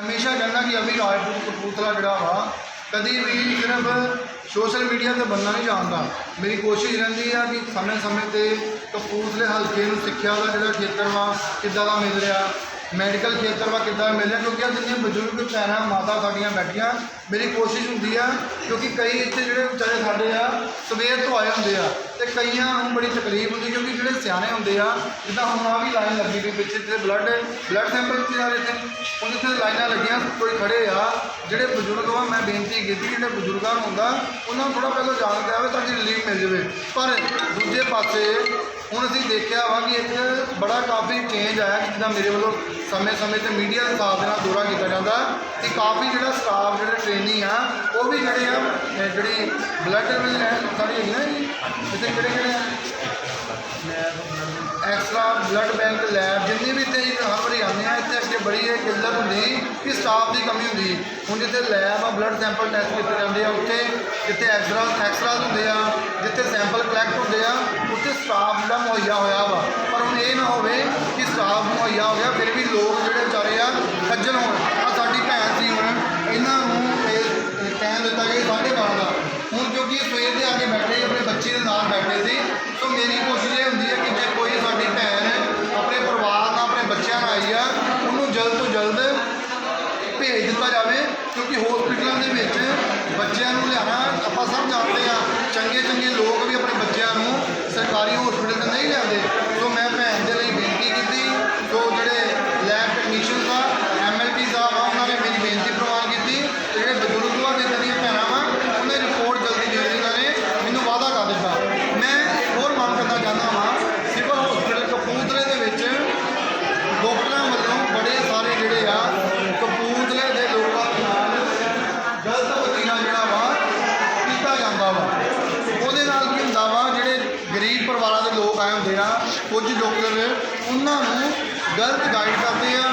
ਹਮੇਸ਼ਾ ਕਹਿੰਦਾ ਕਿ ਅਭੀ ਰਾਜਪੂਤ ਕਪੂਰਥਲਾ ਜਿਹੜਾ ਵਾ, ਕਦੀ ਵੀ ਸਿਰਫ ਸੋਸ਼ਲ ਮੀਡੀਆ ਤੇ ਬੰਨਾ ਨਹੀਂ ਜਾਣਦਾ। ਮੇਰੀ ਕੋਸ਼ਿਸ਼ ਰਹਿੰਦੀ ਆ ਕਿ ਸਮੇਂ-ਸਮੇਂ ਤੇ ਕਪੂਰਥਲੇ ਹਲਕੇ ਨੂੰ ਸਿੱਖਿਆ ਦਾ ਜਿਹੜਾ ਖੇਤਰ ਵਾ, ਕਿੱਦਾਂ ਦਾ ਮਿਲ ਰਿਹਾ ਮੈਡੀਕਲ ਖੇਤਰ ਵਾ ਕਿੱਦਾਂ ਮਿਲ ਰਿਹਾ ਕਿਉਂਕਿ ਅੱਜ ਜਿੰਨੀਆਂ ਬਜ਼ੁਰਗ ਭੈਣਾਂ, ਮਾਤਾ ਸਾਡੀਆਂ ਬੈਠੀਆਂ, ਮੇਰੀ ਕੋਸ਼ਿਸ਼ ਹੁੰਦੀ ਆ, ਕਿਉਂਕਿ ਕਈ ਇੱਥੇ ਜਿਹੜੇ ਵਿਚਾਰੇ ਸਾਡੇ ਆ, ਸਵੇਰ ਤੋਂ ਆਏ ਹੁੰਦੇ ਆ, ਤੇ ਕਈਆਂ ਨੂੰ ਬੜੀ ਤਕਲੀਫ ਹੁੰਦੀ, ਕਿਉਂਕਿ ਜਿਹੜੇ ਸਿਆਣੇ ਹੁੰਦੇ ਆ, ਜਿੱਦਾਂ ਹੁਣ ਆ ਵੀ ਲਾਈਨ ਲੱਗੀ ਗਈ ਪਿੱਛੇ ਤੇ ਬਲੱਡ ਬਲੱਡ ਸੈਂਪਲ ਤੇ ਆ ਰਹੇ ਤੇ ਹੁਣ ਇੱਥੇ ਲਾਈਨਾਂ ਲੱਗੀਆਂ, ਕੋਈ ਖੜੇ ਆ, ਜਿਹੜੇ ਬਜ਼ੁਰਗ ਵਾ, ਮੈਂ ਬੇਨਤੀ ਕੀਤੀ ਜਿਹੜੇ ਬਜ਼ੁਰਗਾਂ ਨੂੰ ਹੁੰਦਾ, ਉਹਨਾਂ ਨੂੰ ਥੋੜਾ ਪਹਿਲਾਂ ਜਾਣ ਕੇ ਆਵੇ ਤਾਂ ਕਿ ਰਿਲੀਫ ਮਿਲ ਜਾਵੇ। ਪਰ ਦੂਜੇ ਪਾਸੇ ਹੁਣ ਅਸੀਂ ਦੇਖਿਆ ਵਾ ਕਿ ਇੱਕ ਬੜਾ ਕਾਫੀ ਚੇਂਜ ਆਇਆ ਕਿ ਜਿੱਦਾਂ ਮੇਰੇ ਵੱਲੋਂ ਸਮੇਂ-ਸਮੇਂ ਤੇ ਮੀਡੀਆ ਦੇ ਸਾਥ ਦੇ ਨਾਲ ਦੌਰਾ ਕੀਤਾ ਜਾਂਦਾ ਕਿ ਕਾਫੀ ਜਿਹੜਾ ਸਟਾਫ ਜਿਹੜੇ ਟ੍ਰੇਨਿੰਗ ਆ, ਉਹ ਵੀ ਜਿਹੜੇ ਆ। ਜਿਹੜੀ ਬਲੱਡ ਵਿੱਚ ਸਾਡੀ ਹੈਗੀ ਨਾ ਜੀ। ਇੱਥੇ ਕਿਹੜੇ ਕਿਹੜੇ ਆ? ਐਕਸਟਰਾ ਬਲੱਡ ਬੈਂਕ ਲੈਬ ਜਿੰਨੀ ਵੀ ਇੱਥੇ ਹਰ ਵਾਰੀ ਆਉਂਦੇ ਆ, ਇੱਥੇ ਅੱਗੇ ਬੜੀ ਇਹ ਕਿੱਲਤ ਹੁੰਦੀ ਕਿ ਸਟਾਫ ਦੀ ਕਮੀ ਹੁੰਦੀ। ਹੁਣ ਜਿੱਥੇ ਲੈਬ ਆ ਬਲੱਡ ਸੈਂਪਲ ਟੈਸਟ ਕੀਤੇ ਜਾਂਦੇ ਆ, ਉੱਥੇ ਜਿੱਥੇ ਐਕਸਟਰਾ ਐਕਸਟਰਾਸ ਹੁੰਦੇ ਆ, ਜਿੱਥੇ ਸੈਂਪਲ ਸਟਾਫ ਮੁਹੱਈਆ ਹੋਇਆ ਵਾ। ਪਰ ਹੁਣ ਇਹ ਨਾ ਹੋਵੇ ਕਿ ਸਟਾਫ ਮੁਹੱਈਆ ਹੋ ਗਿਆ, ਫਿਰ ਵੀ ਲੋਕ ਜਿਹੜੇ ਵਿਚਾਰੇ ਆ ਖੱਜਲ ਹੋਣ। ਆ ਸਾਡੀ ਭੈਣ ਸੀ ਹੁਣ, ਇਹਨਾਂ ਨੂੰ ਇਹ ਕਹਿਣ ਦਿੱਤਾ ਕਿ ਸਾਢੇ ਬਾਰਾਂ ਦਾ। ਹੁਣ ਕਿਉਂਕਿ ਇਹ ਸਵੇਰ ਦੇ ਆ ਕੇ ਬੈਠੇ ਆਪਣੇ ਬੱਚੇ ਦੇ ਨਾਲ ਬੈਠੇ ਸੀ। ਸੋ ਮੇਰੀ ਕੋਸ਼ਿਸ਼ ਇਹ ਹੁੰਦੀ ਹੈ ਕਿ ਜੇ ਕੋਈ ਸਾਡੀ ਭੈਣ ਆਪਣੇ ਪਰਿਵਾਰ ਨਾਲ ਆਪਣੇ ਬੱਚਿਆਂ ਨਾਲ ਆਈ ਆ ਉਹਨੂੰ ਜਲਦ ਤੋਂ ਜਲਦ ਭੇਜ ਦਿੱਤਾ ਜਾਵੇ ਕਿਉਂਕਿ ਹਸਪੀਟਲਾਂ ਦੇ ਵਿੱਚ ਬੱਚਿਆਂ ਨੂੰ ਲਿਆਣਾ ਆਪਾਂ ਸਭ ਜਾਣਦੇ ਆ ਚੰਗੇ ਚੰਗੇ ਲੋਕ ਵੀ ਆਪਣੇ ਬੱਚਿਆਂ ਨੂੰ ਸਰਕਾਰੀ ਹਸਪੀਟਲ ਤੇ ਨਹੀਂ ਲਿਆਉਂਦੇ ਸੋ ਮੈਂ ਭੈਣ ਦੇ ਲਈ ਬੇਨਤੀ ਕੀਤੀ ਸੋ ਜਿਹੜੇ ਲੈਬ ਟੈਕਨੀਸ਼ੀਅਨ ਆ ਐਮਐਲਪੀ ਸਾਹਿਬ ਆ ਉਹਨਾਂ ਨੇ ਮੇਰੀ ਬੇਨਤੀ ਪ੍ਰਵਾਨ ਕੀਤੀ ਤੇ ਜਿਹੜੇ ਬਜ਼ੁਰਗ ਵਾ ਜਿੱਦਾਂ ਦੀਆਂ ਭੈਣਾਂ ਵਾ ਉਹਨਾਂ ਦੀ ਰਿਪੋਰਟ ਜਲਦੀ ਦੇਣ ਦੀ ਇਹਨਾਂ ਨੇ ਮੈਨੂੰ ਵਾਅਦਾ ਕਰ ਦਿੱਤਾ ਮੈਂ ਇੱਕ ਹੋਰ ਮੰਗ ਕਰਨਾ ਚਾਹੁੰਦਾ ਵਾਂ ਸਿਵਲ ਹਸਪੀਟਲ ਕਪੂਰਥਲੇ ਦੇ ਵਿੱਚ ਡਾਕਟਰਾਂ ਵੱਲੋਂ ਬੜੇ ਸਾਰੇ ਜਿਹੜੇ ਆ ਕਪੂਰਥਲੇ ਦੇ ਲੋਕਾਂ ਦੇ ਨਾਲ ਗਲਤ ਵਤੀਰਾ ਜਿਹੜਾ ਵਾ ਕੀਤਾ ਜਾਂਦਾ ਵਾ ਉਹਦੇ ਨਾਲ ਕੀ ਹੁੰਦਾ ਵਾ ਜਿਹੜੇ ਗਰੀਬ ਪਰਿਵਾਰਾਂ ਦੇ ਲੋਕ ਆਏ ਹੁੰਦੇ ਆ ਕੁਝ ਡਾਕਟਰ ਉਹਨਾਂ ਨੂੰ ਗਲਤ ਗਾਈਡ ਕਰਦੇ ਆ,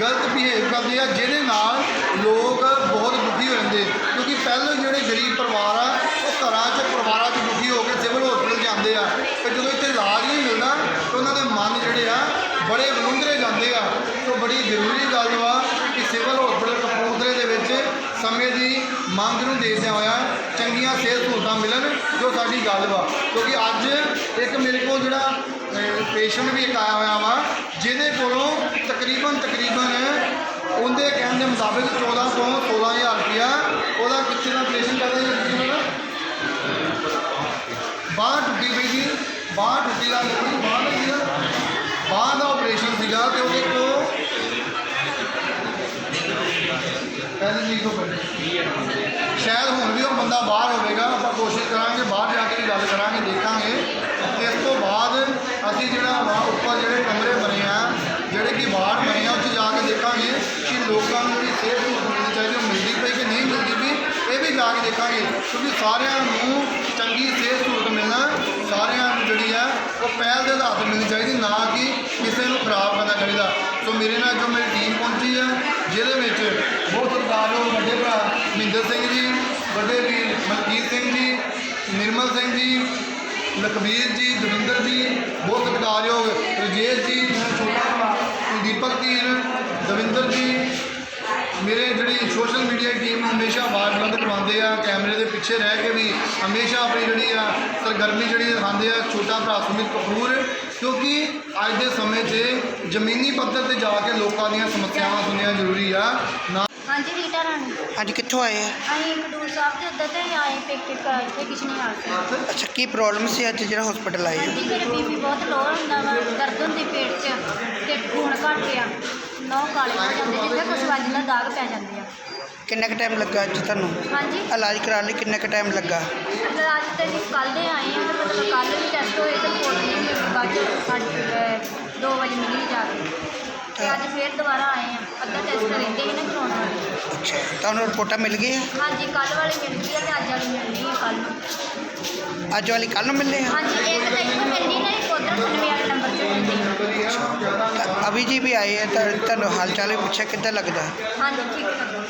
ਗਲਤ ਬਿਹੇਵ ਕਰਦੇ ਆ, ਜਿਹਦੇ ਨਾਲ ਲੋਕ ਬਹੁਤ ਦੁਖੀ ਹੋ ਜਾਂਦੇ। ਕਿਉਂਕਿ ਪਹਿਲਾਂ ਜਿਹੜੇ ਗਰੀਬ ਪਰਿਵਾਰ ਆ, ਉਹ ਘਰਾਂ 'ਚ, ਪਰਿਵਾਰਾਂ 'ਚ ਦੁਖੀ ਹੋ ਕੇ ਸਿਵਲ ਹਸਪੀਟਲ ਜਾਂਦੇ ਆ। ਤੇ ਜਦੋਂ ਇੱਥੇ ਇਲਾਜ ਨਹੀਂ ਮਿਲਦਾ, ਤਾਂ ਉਹਨਾਂ ਦੇ ਮਨ ਜਿਹੜੇ ਆ, ਬੜੇ ਵਲੂੰਦਰੇ ਜਾਂਦੇ ਆ। ਸੋ ਬੜੀ ਜ਼ਰੂਰੀ ਗੱਲ ਵਾ ਕਿ ਸਿਵਲ ਹਸਪੀਟਲ ਕਪੂਰਥਲੇ ਦੇ ਵਿੱਚ ਸਮੇਂ ਦੀ ਮੰਗ ਨੂੰ ਦੇਖਦਿਆਂ ਹੋਇਆ ਚੰਗੀਆਂ ਸਿਹਤ ਸਹੂਲਤਾਂ ਮਿਲਣ, ਜੋ ਸਾਡੀ ਗੱਲ ਵਾ। ਕਿਉਂਕਿ ਅੱਜ ਇੱਕ ਮੇਰੇ ਕੋਲ ਜਿਹੜਾ ਪੇਸ਼ੈਂਟ ਵੀ ਇੱਕ ਆਇਆ ਹੋਇਆ ਵਾ, ਜਿਹਦੇ ਕੋਲੋਂ ਤਕਰੀਬਨ ਤਕਰੀਬਨ ਉਹਦੇ ਕਹਿਣ ਦੇ ਮੁਤਾਬਿਕ 14 ਤੋਂ 16000 ਰੁਪਇਆ ਉਹਦਾ ਕਿੱਥੇ ਦਾ ਆਪਰੇਸ਼ਨ ਕਰਦਾ ਜੀ? ਤੁਸੀਂ ਉਹਦਾ ਬਾਂਹ ਟੁੱਟੀ ਪਈ ਸੀ ਬਾਂਹ ਟੁੱਟੀ ਦਾ ਨਹੀਂ ਬਾਂਹ ਸੀਗਾ ਬਾਂਹ ਦਾ ਆਪਰੇਸ਼ਨ ਸੀਗਾ ਤੇ ਉਹਦੇ ਕੋ ਪਹਿਲੇ ਜੀ ਤੋਂ ਪਹਿਲੇ ਸ਼ਾਇਦ ਹੁਣ ਵੀ ਉਹ ਬੰਦਾ ਬਾਹਰ ਹੋਵੇਗਾ, ਆਪਾਂ ਕੋਸ਼ਿਸ਼ ਕਰਾਂਗੇ, ਬਾਹਰ ਜਾ ਕੇ ਵੀ ਗੱਲ ਕਰਾਂਗੇ, ਦੇਖਾਂਗੇ। ਅਸੀਂ ਜਿਹੜਾ ਵਾ ਉੱਪਰ ਜਿਹੜੇ ਕਮਰੇ ਬਣੇ ਆ, ਜਿਹੜੇ ਕਿ ਬਾਹਰ ਬਣੇ ਆ, ਉੱਥੇ ਜਾ ਕੇ ਦੇਖਾਂਗੇ ਕਿ ਲੋਕਾਂ ਨੂੰ ਜਿਹੜੀ ਸਿਹਤ ਸਹੂਲਤ ਮਿਲਣੀ ਚਾਹੀਦੀ, ਉਹ ਮਿਲਦੀ ਪਈ ਕਿ ਨਹੀਂ ਮਿਲਦੀ ਪਈ, ਇਹ ਵੀ ਜਾ ਕੇ ਦੇਖਾਂਗੇ। ਕਿਉਂਕਿ ਸਾਰਿਆਂ ਨੂੰ ਚੰਗੀ ਸਿਹਤ ਸਹੂਲਤ ਮਿਲਣਾ, ਸਾਰਿਆਂ ਨੂੰ ਜਿਹੜੀ ਆ, ਉਹ ਪਹਿਲ ਦੇ ਆਧਾਰ ਤੇ ਮਿਲਣੀ ਚਾਹੀਦੀ, ਨਾ ਕਿ ਕਿਸੇ ਨੂੰ ਖਰਾਬ ਕਰਨਾ ਚਾਹੀਦਾ। ਸੋ ਮੇਰੇ ਨਾਲ ਜੋ ਮੇਰੀ ਟੀਮ ਪਹੁੰਚੀ ਹੈ ਜਿਹਦੇ ਵਿੱਚ ਬਹੁਤ ਸਤਿਕਾਰਯੋਗ ਵੱਡੇ ਭਰਾ ਮਹਿੰਦਰ ਸਿੰਘ ਜੀ, ਵੱਡੇ ਵੀਰ ਮਲਕੀਤ ਸਿੰਘ ਜੀ, ਨਿਰਮਲ ਸਿੰਘ ਜੀ ਲਖਬੀਰ ਜੀ, ਦਵਿੰਦਰ ਜੀ, ਬਹੁਤ ਸਤਿਕਾਰਯੋਗ ਰਜੇਸ਼ ਜੀ ਮੇਰਾ ਛੋਟਾ ਭਰਾ, ਦੀਪਕ ਧੀਰ ਦਵਿੰਦਰ ਜੀ। ਮੇਰੇ ਜਿਹੜੀ ਸੋਸ਼ਲ ਮੀਡੀਆ ਟੀਮ ਹਮੇਸ਼ਾ ਹਮੇਸ਼ਾ ਆਵਾਜ਼ਬੰਦ ਕਰਵਾਉਂਦੇ ਆ, ਕੈਮਰੇ ਦੇ ਪਿੱਛੇ ਰਹਿ ਕੇ ਵੀ ਹਮੇਸ਼ਾ ਆਪਣੀ ਜਿਹੜੀ ਆ ਸਰਗਰਮੀ ਜਿਹੜੀ ਦਿਖਾਉਂਦੇ ਆ ਛੋਟਾ ਭਰਾ ਸੁਮਿਤ ਕਪੂਰ, ਕਿਉਂਕਿ ਅੱਜ ਦੇ ਸਮੇਂ 'ਚ ਜ਼ਮੀਨੀ ਪੱਧਰ ਤੇ ਜਾ ਕੇ ਲੋਕਾਂ ਦੀਆਂ ਸਮੱਸਿਆਵਾਂ ਸੁਣੀਆਂ ਜ਼ਰੂਰੀ ਆ। ਨਾ ਹਾਂਜੀ ਰੀਟਾ ਰਾਣੀ। ਅੱਜ ਕਿੱਥੋਂ ਆਏ ਆ? ਅਸੀਂ ਖਡੂਰ ਸਾਹਿਬ ਦੇ ਉੱਧਰ ਤੇ ਹੀ ਆਏ ਪੇਕੇ ਘਰ ਤੇ ਕਿਛ ਨਹੀਂ ਆ ਸੀ ਅੱਛਾ ਕੀ ਪ੍ਰੋਬਲਮ ਸੀ ਅੱਜ ਜਿਹੜਾ ਹਸਪੀਟਲ ਆਏ ਹਾਂਜੀ ਮੇਰੇ ਬੀਪੀ ਬਹੁਤ ਲੋ ਹੁੰਦਾ ਵਾ ਦਰਦ ਹੁੰਦੀ ਪੇਟ 'ਚ ਤੇ ਖੂਨ ਘੱਟ ਆ। ਨੌ ਕਾਲੇ ਹੋ ਜਾਂਦੇ ਜਿੱਥੇ ਕੁਛ ਵੱਜਦਾ ਦਾਗ ਪੈ ਜਾਂਦੇ ਆ। ਕਿੰਨਾ ਕੁ ਟਾਈਮ ਲੱਗਾ ਅੱਜ ਤੁਹਾਨੂੰ? ਹਾਂਜੀ। ਇਲਾਜ ਕਰਾਉਣ ਲਈ ਕਿੰਨਾ ਕੁ ਟਾਈਮ ਲੱਗਾ? ਅੱਜ ਤੇ ਜੀ ਕੱਲ੍ਹ ਦੇ ਆਏ ਆ ਤੇ ਮਤਲਬ ਕੱਲ੍ਹ ਵੀ ਟੈਸਟ ਹੋਏ ਤੇ ਰਿਪੋਰਟ ਨਹੀਂ ਮਿਲੀ ਬਾਅਦ 'ਚ ਸਾਢੇ 2 ਵਜੇ ਮਿਲੀ ਜਾ ਕੇ। ਤੇ ਅੱਜ ਫੇਰ ਦੁਬਾਰਾ ਆਏ ਆ। ਅੱਧਾ ਟੈਸਟ ਰਹਿੰਦੇ ਸੀ ਨਾ ਕਰਾਉਣ ਵਾਲੇ ਅੱਛਾ ਤੁਹਾਨੂੰ ਰਿਪੋਰਟਾਂ ਮਿਲ ਗਈਆਂ? ਹਾਂਜੀ ਕੱਲ੍ਹ ਵਾਲੀ ਮਿਲ ਗਈ ਆ ਤੇ ਅੱਜ ਵਾਲੀ ਮਿਲਣੀ ਆ ਕੱਲ੍ਹ ਨੂੰ। ਅੱਜ ਵਾਲੀ ਕੱਲ ਨੂੰ ਮਿਲਨੇ ਆ? ਹਾਂਜੀ ਇੱਕ ਤਾਂ ਇੱਥੋਂ ਮਿਲਣੀ ਨਾ ਇੱਕ ਉੱਧਰ 99 ਵਾਲੇ ਨੰਬਰ 'ਤੇ ਮਿਲਦੀ ਤਾਂ ਅਭੀ ਜੀ ਵੀ ਆਏ ਆ ਤਾਂ ਤੁਹਾਨੂੰ ਹਾਲ ਚਾਲ ਵੀ ਪੁੱਛਿਆ ਕਿੱਦਾਂ ਲੱਗਦਾ? ਹਾਂਜੀ ਠੀਕ ਹੈ।